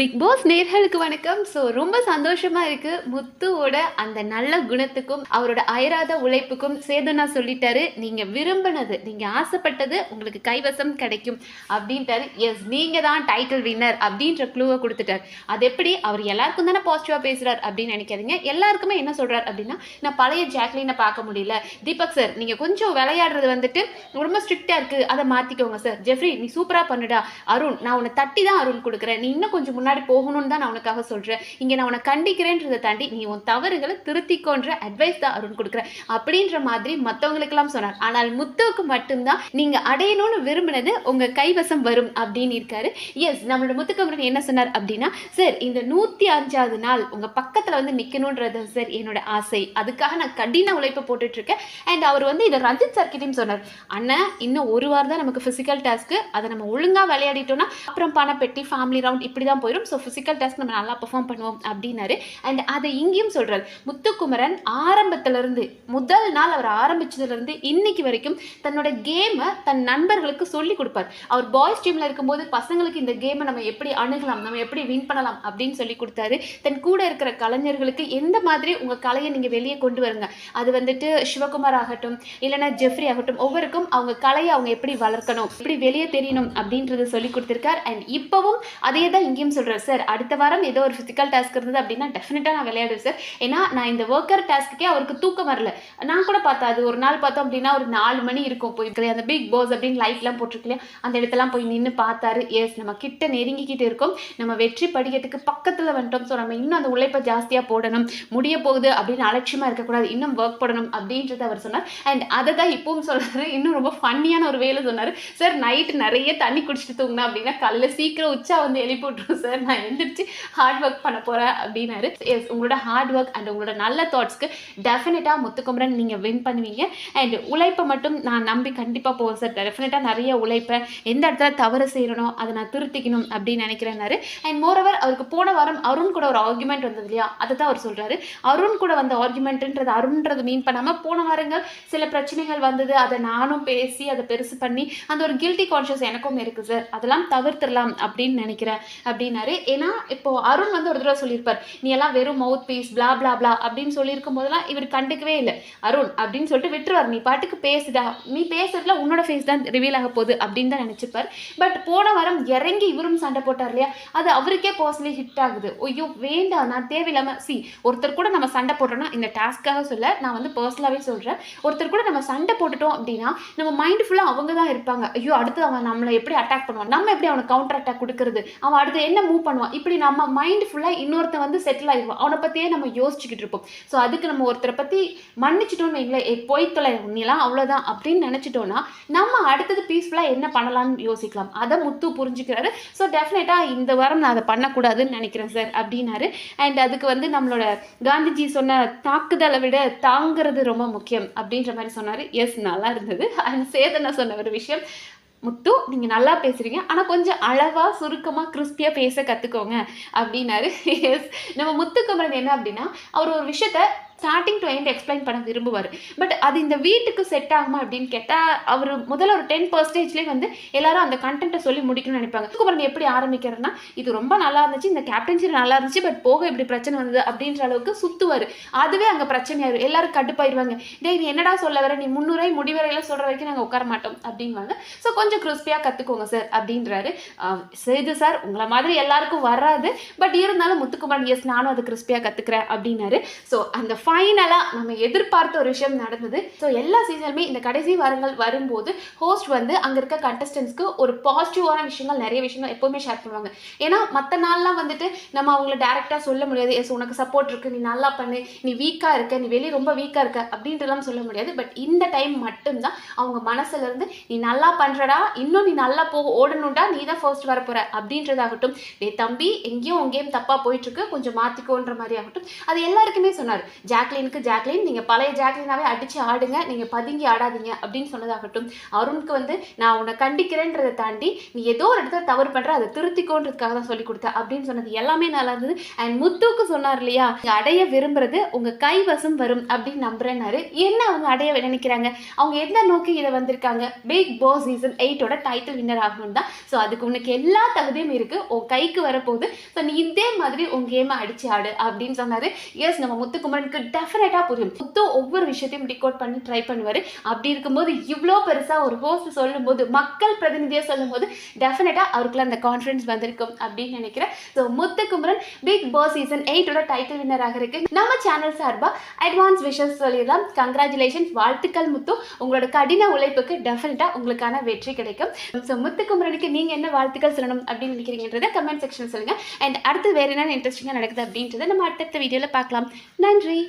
Big pass நேர்களுக்கு வணக்கம். So ரொம்ப சந்தோஷமா இருக்கு. முத்துவோட அந்த நல்ல குணத்துக்கும் அவரோட அயராத உழைப்புக்கும் சேதுனா சொல்லிட்டாரு. நீங்க விரும்பினது நீங்க ஆசைப்பட்டது உங்களுக்கு கைவசம் கிடைக்கும் அப்படின்ட்டாரு. எஸ் நீங்க தான் டைட்டில் வின்னர் அப்படின்ற க்ளூவை கொடுத்துட்டார். அது எப்படி? அவர் எல்லாருக்கும் தானே பாசிட்டிவா பேசுறார் அப்படின்னு நினைக்காதீங்க. எல்லாருக்குமே என்ன சொல்றாரு அப்படின்னா நான் பழைய ஜாக்லினை பார்க்க முடியல. தீபக் சார் நீங்க கொஞ்சம் விளையாடுறது வந்துட்டு ரொம்ப ஸ்ட்ரிக்டா இருக்கு. அதை மாத்திக்கோங்க சார் ஜெஃப்ரி நீ சூப்பரா பண்ணுடா. அருண் நான் உன்னை தட்டி தான் அருண் கொடுக்குறேன். நீ இன்னும் கொஞ்சம் முன்னாடி முன்னாடி போகணும்னு தான் நான் உனக்காக சொல்கிறேன் இங்கே நான் உனக்கு கண்டிக்கிறேன்றதை தாண்டி நீ உன் தவறுகளை திருத்திக்கோன்ற அட்வைஸ் தான் அருண் கொடுக்குறேன் அப்படின்ற மாதிரி மற்றவங்களுக்கெல்லாம் சொன்னார். ஆனால் முத்துவுக்கு மட்டும்தான் நீங்கள் அடையணும்னு விரும்பினது உங்கள் கைவசம் வரும் அப்படின்னு இருக்காரு. எஸ் நம்மளோட முத்துக்கமரன் என்ன சொன்னார் அப்படின்னா சார் இந்த நூற்றி அஞ்சாவது நாள் உங்கள் பக்கத்தில் வந்து நிற்கணுன்றது சார் என்னோட ஆசை. அதுக்காக நான் கடின உழைப்பு போட்டுட்ருக்கேன். அண்ட் அவர் வந்து இதை ரஞ்சித் சார் சொன்னார். அண்ணன் இன்னும் ஒரு வாரம் தான் நமக்கு ஃபிசிக்கல் டாஸ்க்கு அதை நம்ம ஒழுங்காக விளையாடிட்டோம்னா அப்புறம் பணப்பெட்டி ஃபேமிலி ரவுண்ட் இப்படி தான் போயிடும் வரும் ஸோ ஃபிசிக்கல் டாஸ்க் நம்ம நல்லா பெர்ஃபார்ம் பண்ணுவோம் அப்படின்னாரு. அண்ட் அதை இங்கேயும் சொல்கிறார் முத்துக்குமரன் ஆரம்பத்துலேருந்து முதல் நாள் அவர் ஆரம்பித்ததுலேருந்து இன்னைக்கு வரைக்கும் தன்னோட கேமை தன் நண்பர்களுக்கு சொல்லி கொடுப்பார். அவர் பாய்ஸ் டீமில் இருக்கும்போது பசங்களுக்கு இந்த கேமை நம்ம எப்படி அணுகலாம் நம்ம எப்படி வின் பண்ணலாம் அப்படின்னு சொல்லி கொடுத்தாரு. தன் கூட இருக்கிற கலைஞர்களுக்கு எந்த மாதிரி உங்கள் கலையை நீங்கள் வெளியே கொண்டு வருங்க? அது வந்துட்டு சிவகுமார் ஆகட்டும் இல்லைனா ஜெஃப்ரி ஆகட்டும் ஒவ்வொருக்கும் அவங்க கலையை அவங்க எப்படி வளர்க்கணும் எப்படி வெளியே தெரியணும் அப்படின்றத சொல்லி கொடுத்துருக்கார். அண்ட் இப்போவும் அதே தான் இங்கேயும் சொல்கிறார் சார் அடுத்த வாரம் ஏதோ ஒரு ஃபிசிக்கல் டாஸ்க் இருந்தது அப்படின்னா டெஃபினட்டாக நான் விளையாடுவேன் சார். ஏன்னா நான் இந்த ஒர்க்கர் டாஸ்க்குக்கே அவருக்கு தூக்கம் வரல. நான் கூட பார்த்தேன் அது ஒரு நாள் பார்த்தோம் அப்படின்னா ஒரு நாலு மணி இருக்கும். போய் அந்த பிக் பாஸ் அப்படின்னு லைட்லாம் போட்டிருக்கலையா அந்த இடத்தெல்லாம் போய் நின்று பார்த்தாரு. எஸ் நம்ம கிட்ட நெருங்கிக்கிட்டு இருக்கோம். நம்ம வெற்றி படிக்கிறதுக்கு பக்கத்தில் வந்துட்டோம். ஸோ நம்ம இன்னும் அந்த உழைப்பை ஜாஸ்தியாக போடணும். முடிய போகுது அப்படின்னு அலட்சியமாக இருக்கக்கூடாது. இன்னும் ஒர்க் பண்ணணும் அப்படின்றத அவர் சொன்னார். அண்ட் அதை தான் இப்பவும் சொல்கிறாரு இன்னும் ரொம்ப ஃபன்னியான ஒரு வேலை சொன்னார். சார் நைட்டு நிறைய தண்ணி குடிச்சிட்டு தூங்கினா அப்படின்னா காலையில் சீக்கிரம் உச்சா வந்து எழுப்பி விட்டுரும் சார் சார் நான் எழுந்திரிச்சு ஹார்ட் ஒர்க் பண்ண போகிறேன் அப்படின்னாரு. எஸ் உங்களோட ஹார்ட் ஒர்க் அண்ட் உங்களோட நல்ல தாட்ஸ்க்கு டெஃபினட்டாக முத்துக்குமரன் நீங்கள் வின் பண்ணுவீங்க. அண்ட் உழைப்பை மட்டும் நான் நம்பி கண்டிப்பாக போவேன் சார். டெஃபினட்டாக நிறைய உழைப்பேன் எந்த இடத்துல தவறு செய்யணும் அதை நான் திருத்திக்கணும் அப்படின்னு நினைக்கிறேன்னாரு. அண்ட் மோரோவர் அவருக்கு போன வாரம் அருண் கூட ஒரு ஆர்குமெண்ட் வந்தது இல்லையா? அதை தான் அவர் சொல்கிறாரு அருண் கூட வந்த ஆர்குமெண்ட்ன்றது அருண்ன்றது மீன் பண்ணாமல் போன வாரங்கள் சில பிரச்சனைகள் வந்தது. அதை நானும் பேசி அதை பெருசு பண்ணி அந்த ஒரு கில்ட்டி கான்ஷியஸ் எனக்கும் இருக்குது சார். அதெல்லாம் தவிர்த்துடலாம் அப்படின்னு நினைக்கிறேன் அப்படின்னு அப்படின்னாரு ஏன்னா இப்போ அருண் வந்து ஒரு தடவை சொல்லியிருப்பார் நீ எல்லாம் வெறும் மவுத் பீஸ் பிளா பிளா பிளா அப்படின்னு சொல்லியிருக்கும் போதெல்லாம் இவர் கண்டுக்கவே இல்லை. அருண் அப்படின்னு சொல்லிட்டு விட்டுருவார். நீ பாட்டுக்கு பேசுடா. நீ பேசுறதுல உன்னோட ஃபேஸ் தான் ரிவீல் ஆக போகுது அப்படின்னு தான் நினச்சிப்பார். பட் போன வாரம் இறங்கி இவரும் சண்டை போட்டார் இல்லையா? அது அவருக்கே பர்சனலி ஹிட் ஆகுது. ஐயோ வேண்டாம். நான் தேவையில்லாமல் சி ஒருத்தர் கூட நம்ம சண்டை போட்டோம்னா இந்த டாஸ்க்காக சொல்ல நான் வந்து பர்சனலாகவே சொல்கிறேன் ஒருத்தர் கூட நம்ம சண்டை போட்டுட்டோம் அப்படின்னா நம்ம மைண்ட் ஃபுல்லாக அவங்க தான் இருப்பாங்க. ஐயோ அடுத்து அவன் நம்மளை எப்படி அட்டாக் பண்ணுவான்? நம்ம எப்படி அவனுக்கு கவுண்டர் அட்டாக் கொடுக்கறது? அவன் அடுத்து என்ன மூவ் பண்ணுவான். இப்படி நம்ம மைண்ட் ஃபுல்லாக இன்னொருத்தன் வந்து செட்டில் ஆகிடுவான் அவனை பற்றியே நம்ம யோசிச்சுக்கிட்டு இருப்போம். ஸோ அதுக்கு நம்ம ஒருத்தரை பற்றி மன்னிச்சிட்டோம்னு வைங்களேன். ஏ போய் தொலை நீலாம் அவ்வளோதான் அப்படின்னு நினச்சிட்டோன்னா நம்ம அடுத்தது பீஸ்ஃபுல்லாக என்ன பண்ணலாம்னு யோசிக்கலாம். அதை முத்து புரிஞ்சுக்கிறாரு. ஸோ டெஃபினட்டாக இந்த வாரம் நான் அதை பண்ணக்கூடாதுன்னு நினைக்கிறேன் சார் அப்படின்னாரு. அண்ட் அதுக்கு வந்து நம்மளோட காந்திஜி சொன்ன தாக்குதலை விட தாங்கிறது ரொம்ப முக்கியம் அப்படின்ற மாதிரி சொன்னார். எஸ் நல்லா இருந்தது. அண்ட் சேதனை சொன்ன ஒரு விஷயம். முத்து நீங்கள் நல்லா பேசுகிறீங்க ஆனால் கொஞ்சம் அளவாக சுருக்கமாக கிறிஸ்பியாக பேச கற்றுக்கோங்க அப்படின்னாரு. எஸ் நம்ம முத்துக்குமரன் என்ன அப்படின்னா அவர் ஒரு விஷயத்த ஸ்டார்டிங் டு எண்ட் எக்ஸ்பிளைன் பண்ண விரும்புவார். பட் அது இந்த வீட்டுக்கு செட் ஆகுமா அப்படின்னு கேட்டால் அவர் முதல்ல ஒரு டென் பர்சன்டேஜ்லேயே வந்து எல்லாரும் அந்த கண்டென்ட்டை சொல்லி முடிக்கணும்னு நினைப்பாங்க. முத்துக்குமரன் எப்படி ஆரம்பிக்கிறேன்னா இது ரொம்ப நல்லா இருந்துச்சு இந்த கேப்டன்சி நல்லா இருந்துச்சு பட் போக இப்படி பிரச்சனை வந்தது அப்படின்ற அளவுக்கு சுற்றுவார் அதுவே அங்கே பிரச்சனையாயிரும். எல்லாரும் கடுப்பாயிருவாங்க. டேய் நீ என்னடா சொல்ல வர? நீ முன்னுரை முடிவரையில் சொல்கிற வரைக்கும் நாங்கள் உட்கார மாட்டோம் அப்படிங்குவாங்க ஸோ கொஞ்சம் கிறிஸ்பியாக கற்றுக்கோங்க சார் அப்படின்றாரு. செய்து சார் உங்களை மாதிரி எல்லாருக்கும் வராது. பட் இருந்தாலும் முத்துக்குமரன் எஸ் நானும் அது கிறிஸ்பியாக கற்றுக்கிறேன் அப்படின்னாரு. ஸோ அந்த ஃபைனலாக நம்ம எதிர்பார்த்த ஒரு விஷயம் நடந்தது. ஸோ எல்லா சீசனுமே இந்த கடைசி வாரங்கள் வரும்போது ஹோஸ்ட் வந்து அங்கே இருக்க கண்டஸ்டன்ஸ்க்கு ஒரு பாசிட்டிவான விஷயங்கள் நிறைய விஷயங்கள் எப்போவுமே ஷேர் பண்ணுவாங்க. ஏன்னா மற்ற நாள்லாம் வந்துட்டு நம்ம அவங்கள டேரெக்டாக சொல்ல முடியாது. எஸ் உனக்கு சப்போர்ட் இருக்குது நீ நல்லா பண்ணு. நீ வீக்காக இருக்க. நீ வெளியே ரொம்ப வீக்காக இருக்க. அப்படின்றலாம் சொல்ல முடியாது. பட் இந்த டைம் மட்டும்தான் அவங்க மனசுலேருந்து நீ நல்லா பண்ணுறடா இன்னும் நீ நல்லா போ ஓடணும்டா. நீ தான் ஃபர்ஸ்ட் வர போகிற அப்படின்றதாகட்டும். டே தம்பி எங்கேயும் உன் கேம் தப்பாக போயிட்டுருக்கு. கொஞ்சம் மாற்றிக்கோன்ற மாதிரி ஆகட்டும். அது எல்லாருக்குமே சொன்னார். ஜாக்லினுக்கு ஜாக்லின். நீங்கள் பழைய ஜாக்லினாவே அடித்து ஆடுங்க. நீங்கள் பதுங்கி ஆடாதீங்க அப்படின்னு சொன்னதாகட்டும். அருணுக்கு வந்து நான் உன்னை கண்டிக்கிறேன்றதை தாண்டி நீ ஏதோ ஒரு இடத்துல தவறு பண்ணுற அதை திருத்திக்கோன்றதுக்காக தான் சொல்லி கொடுத்தேன் அப்படின்னு சொன்னது எல்லாமே நல்லா இருந்தது. அண்ட் முத்துக்கு சொன்னார் இல்லையா நீங்கள் அடைய விரும்புறது உங்கள் கைவசம் வரும் அப்படின்னு நம்புறேன்னாரு. என்ன அவங்க அடைய நினைக்கிறாங்க? அவங்க எந்த நோக்கி இதை வந்திருக்காங்க? பிக் பாஸ் சீசன் எயிட்டோட டைட்டில் வின்னர் ஆகணும் தான். ஸோ அதுக்கு உனக்கு எல்லா தகுதியும் இருக்குது உன் கைக்கு வரப்போகுது. ஸோ நீ இதே மாதிரி உன் கேமை அடிச்சு ஆடு அப்படின்னு சொன்னார். எஸ் நம்ம முத்துக்குமரனுக்கு டெஃபினட்டாக புரியும். மொத்தம் ஒவ்வொரு விஷயத்தையும் டிகோட் பண்ணி ட்ரை பண்ணுவார். அப்படி இருக்கும்போது இவ்வளோ பெருசாக ஒரு ஹோஸ்ட் சொல்லும்போது மக்கள் பிரதிநிதியாக சொல்லும்போது டெஃபினட்டாக அவருக்குள்ள அந்த கான்ஃபிடன்ஸ் வந்திருக்கும் அப்படின்னு நினைக்கிறேன். So Muthukumaran Bigg Boss season எயிட்டோட title வின்னராக இருக்கு. நம்ம சேனல் சார்பாக அட்வான்ஸ் விஷஸ் சொல்லிடலாம். கங்க்ராச்சுலேஷன்ஸ் வாழ்த்துக்கள் முத்து. உங்களோட கடின உழைப்புக்கு டெஃபினட்டாக உங்களுக்கான வெற்றி கிடைக்கும். ஸோ முத்துக்குமரனுக்கு நீங்கள் என்ன வாழ்த்துக்கள் சொல்லணும் அப்படின்னு நினைக்கிறீங்கன்றதை கமெண்ட் செக்ஷன் சொல்லுங்கள் அண்ட் அடுத்து வேறு என்ன இன்ட்ரெஸ்டிங்காக நடக்குது அப்படின்றத நம்ம அடுத்தடுத்த வீடியோவில் பார்க்கலாம். நன்றி.